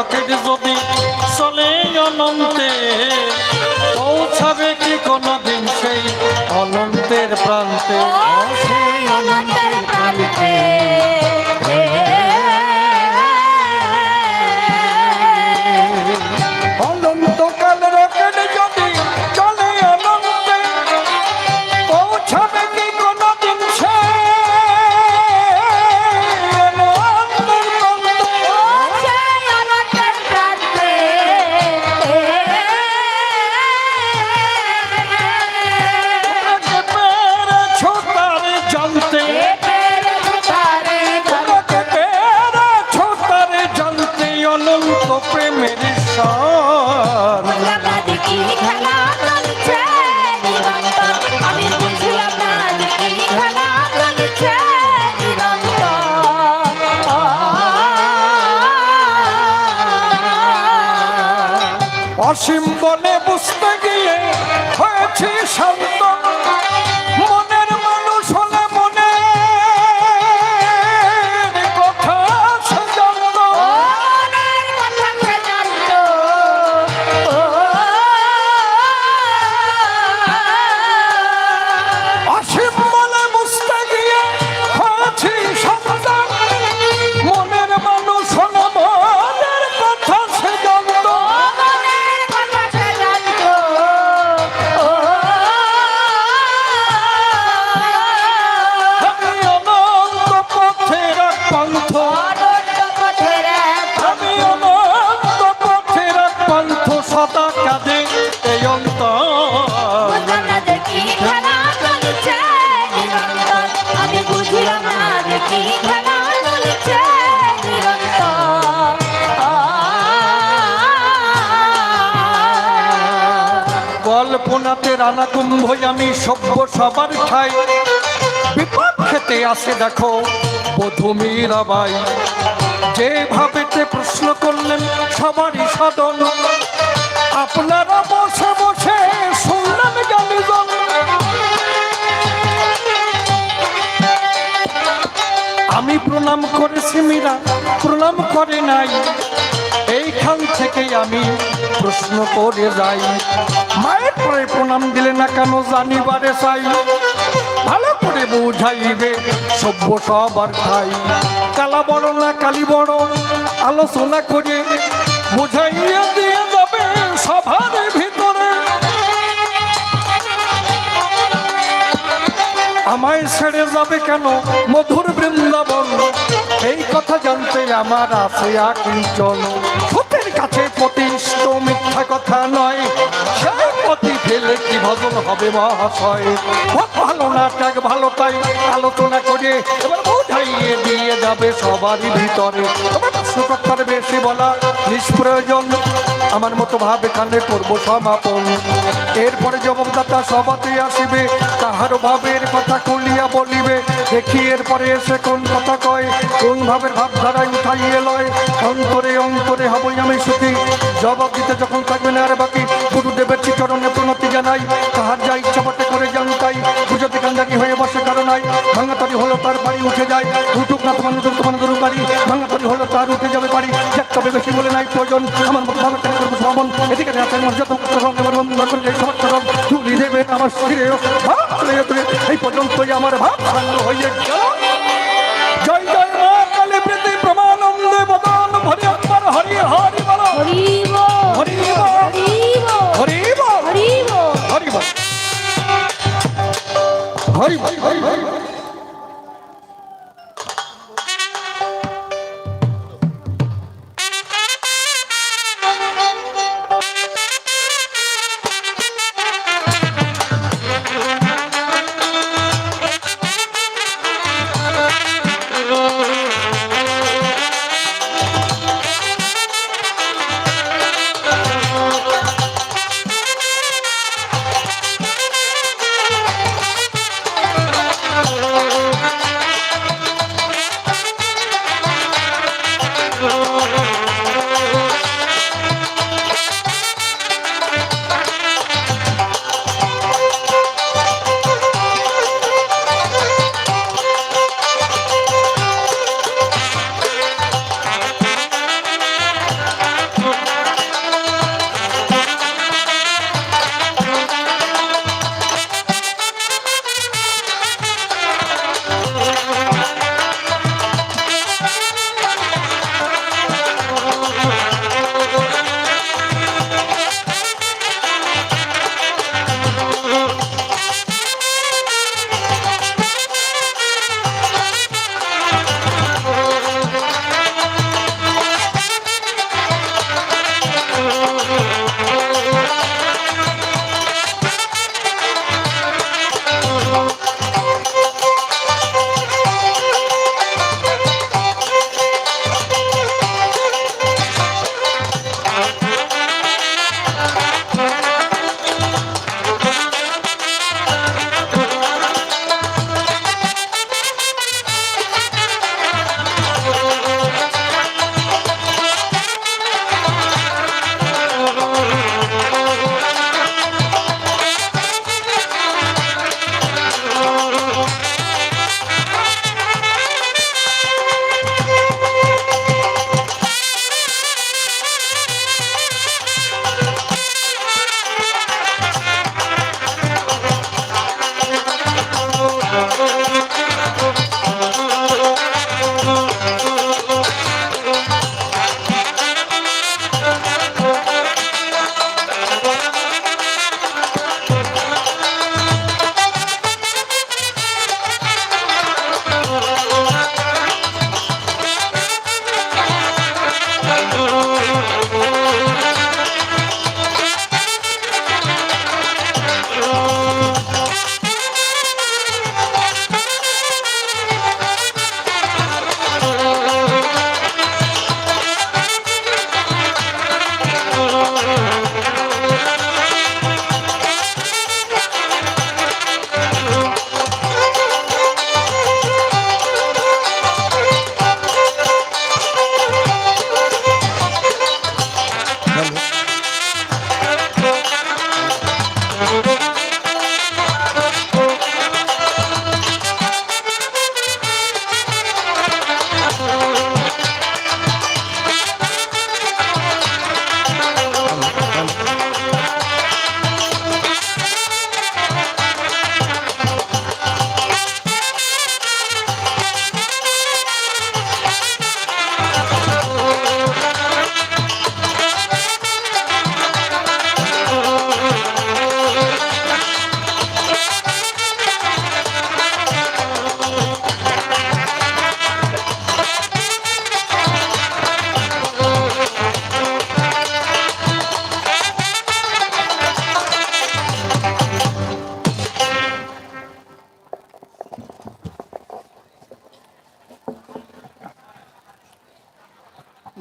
Rocket যদি চলে অনন্তে পৌঁছাবে কি কোনদিন সেই অনন্তের প্রান্তে? সেই অনন্তের প্রান্তে। অসীম বনে বুঝতে গিয়ে হয়েছে শান্ত রানা কুম্ভই আমি সভ্য সবার খাই বিপদ খেতে আসে দেখো বধু মীরাবাই। যেভাবেতে প্রশ্ন করলেন সবারই সাধন আপনারা বসে বসে গালিজন আমি প্রণাম করেছি মীরা, প্রণাম করে নাই। এইখান থেকে আমি প্রশ্ন করে যাই। মায়ের পরে প্রণাম দিলে না কেন জানিবারে চাই? ভালো করে বুঝাইবে, সভ্য সবার খাই কালা বড় না কালী বড়, আলোচনা করে বুঝাইয়া দিয়ে যাবে সভার ভিতরে। আমায় ছেড়ে যাবে কেন মধুর বৃন্দাবন? কথা জানতে আমার আছে আকিঞ্চন। ভূতের কাছে প্রতিষ্ঠ, মিথ্যা কথা নয়। সেই পতি ফেলে কি ভজন হবে মহাশয়? ভালো নাটক ভালো তাই আলোচনা করে দিয়ে যাবে সবারই ভিতরে। সুরক্ষার বেশি বলা নিষ্প্রয়োজন। আমার মতো ভাবে কানে করব সমাপন। এরপরে জবাবদাতা সভাতে আসিবে তাহার ভাবের কথা কলিয়া বলিবে, দেখি এরপরে এসে কোন কথা কয়, কোন ভাবের ভাবধারায় উঠাইয়ে লয়। অন্তরে অন্তরে হবই আমি সুখী। জবাব দিতে যখন থাকবে না আর বাকি, গুরুদেবের চিচরণে প্রণতি জানাই, তাহার যা ইচ্ছা পথে করে জানতাই। পুজোতে কান্দাকি হয়ে বসে কারণ ভাঙাতারি হলো তার বাড়ি উঠে যায়। উঠুক না তোমার তোমার বাড়ি, ভাঙাতারি হলো তার উঠে যাবে বাড়ি। তবে বেশি বলে নাই প্রয়োজন। আমার মতো ভাবে কেন করব শ্রমণ এদিকে আছেন মর্যাদা সঙ্গে আমার বন্ধু করে এই সমর্থন তুলি দেবেন আমার শরীরে। এই পর্যন্তই আমার ভাব ভাঙ হয়ে গেল। জয় জয় মা কালী প্রীতি প্রমানন্দে বদন ভরি অম্বর হরি হরি বল। হরি হরি বল। হরিব হরি বল। হরি বল। হরি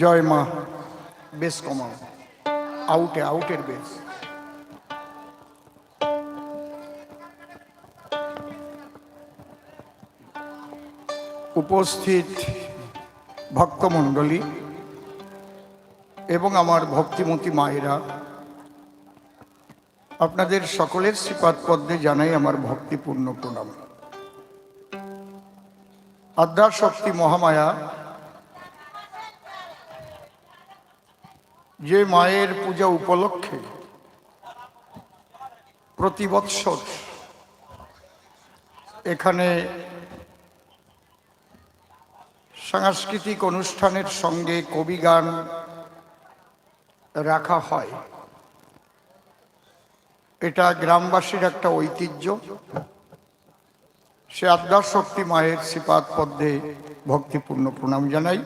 জয় মা। বেশ কমাও। আউটে আউটের বেশ। উপস্থিত ভক্তমণ্ডলী এবং আমার ভক্তিমতী মায়েরা, আপনাদের সকলের শ্রীপাদ পদ্মে জানাই আমার ভক্তিপূর্ণ প্রণাম। আদ্যার শক্তি মহামায়া যে মায়ের পূজা উপলক্ষে প্রতি বৎসর এখানে সাংস্কৃতিক অনুষ্ঠানের সঙ্গে কবি গান রাখা হয়। এটা গ্রামবাসীর একটা ঐতিহ্য। সে আদ্যার শক্তি মায়ের শ্রীপাদ পদ্মে ভক্তিপূর্ণ প্রণাম জানাই।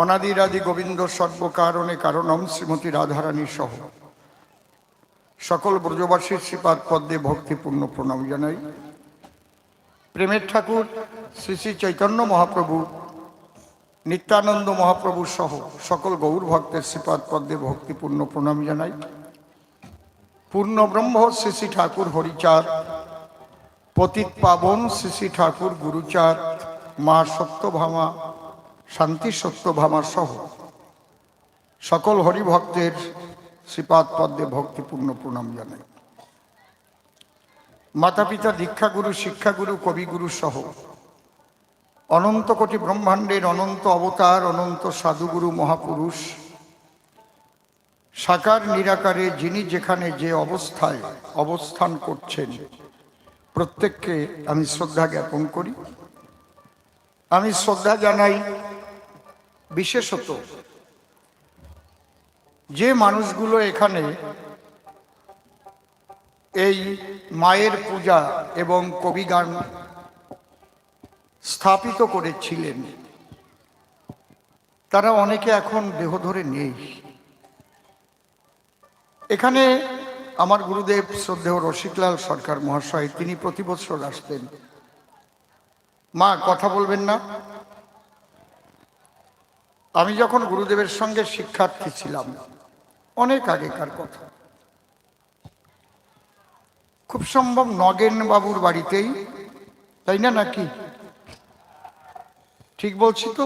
অনাদিরাদি গোবিন্দ সর্বকারণে কারণম শ্রীমতী রাধারানী সহ। সকল ব্রজবাসীর শ্রীপাদ পদ্মে ভক্তিপূর্ণ প্রণাম জানাই। প্রেমের ঠাকুর শ্রী শ্রী চৈতন্য মহাপ্রভু, নিত্যানন্দ মহাপ্রভু সহ সকল গৌর ভক্তের শ্রীপাদ পদ্মে ভক্তিপূর্ণ প্রণাম জানাই। পূর্ণ ব্রহ্ম শ্রী শ্রী ঠাকুর হরিচাঁদ, পতিত পাবন শ্রী শ্রী ঠাকুর গুরুচাঁদ, মা সত্যভামা শান্তি সত্যভামা সহ। সকল হরিভক্তের শ্রীপাদ পদ্মে ভক্তিপূর্ণ প্রণাম জানাই। মাতা পিতা দীক্ষাগুরু, শিক্ষাগুরু, কবিগুরু সহ অনন্ত কোটি ব্রহ্মাণ্ডের অনন্ত অবতার, অনন্ত সাধুগুরু, মহাপুরুষ সাকার নিরাকারে যিনি যেখানে যে অবস্থায় অবস্থান করছেন, প্রত্যেককে আমি শ্রদ্ধা জ্ঞাপন করি। আমি শ্রদ্ধা জানাই বিশেষত যে মানুষগুলো এখানে এই মায়ের পূজা এবং কবিগান স্থাপিত করেছিলেন, তারা অনেকে এখন দেহ ধরে নেই। এখানে আমার গুরুদেব শ্রদ্ধেয় রসিকলাল সরকার মহাশয়, তিনি প্রতি বছর আসতেন। মা, কথা বলবেন না? আমি যখন গুরুদেবের সঙ্গে শিক্ষার্থী ছিলাম, অনেক আগেকার কথা। খুব সম্ভব নগেন বাবুর বাড়িতেই, তাই না নাকি? ঠিক বলছি তো?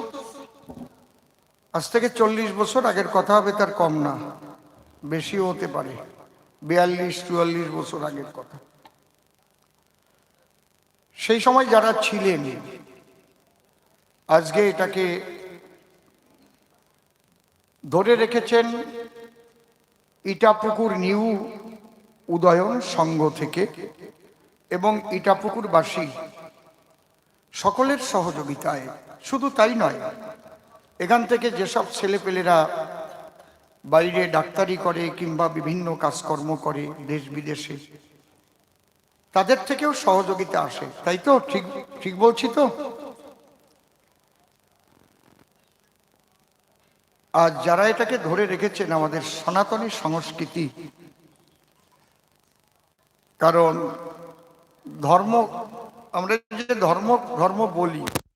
আজ থেকে চল্লিশ বছর আগের কথা হবে, তার কম না। বেশিও হতে পারে, বিয়াল্লিশ, চুয়াল্লিশ বছর আগের কথা। সেই সময় যারা ছিলেন, আজকে এটাকে ধরে রেখেছেন, ইটাপুকুর নিউ উদয়ন সংঘ থেকে এবং ইটাপুকুরবাসী সকলের সহযোগিতায়। শুধু তাই নয়, এখান থেকে যেসব ছেলেপেলেরা বাইরে ডাক্তারি করে কিংবা বিভিন্ন কাজকর্ম করে দেশ বিদেশে, তাদের থেকেও সহযোগিতা আসে। তাই তো? ঠিক ঠিক বলছি তো? আর যারা এটাকে ধরে রেখেছেন আমাদের সনাতনী সংস্কৃতি, কারণ ধর্ম, আমরা যে ধর্ম ধর্ম বলি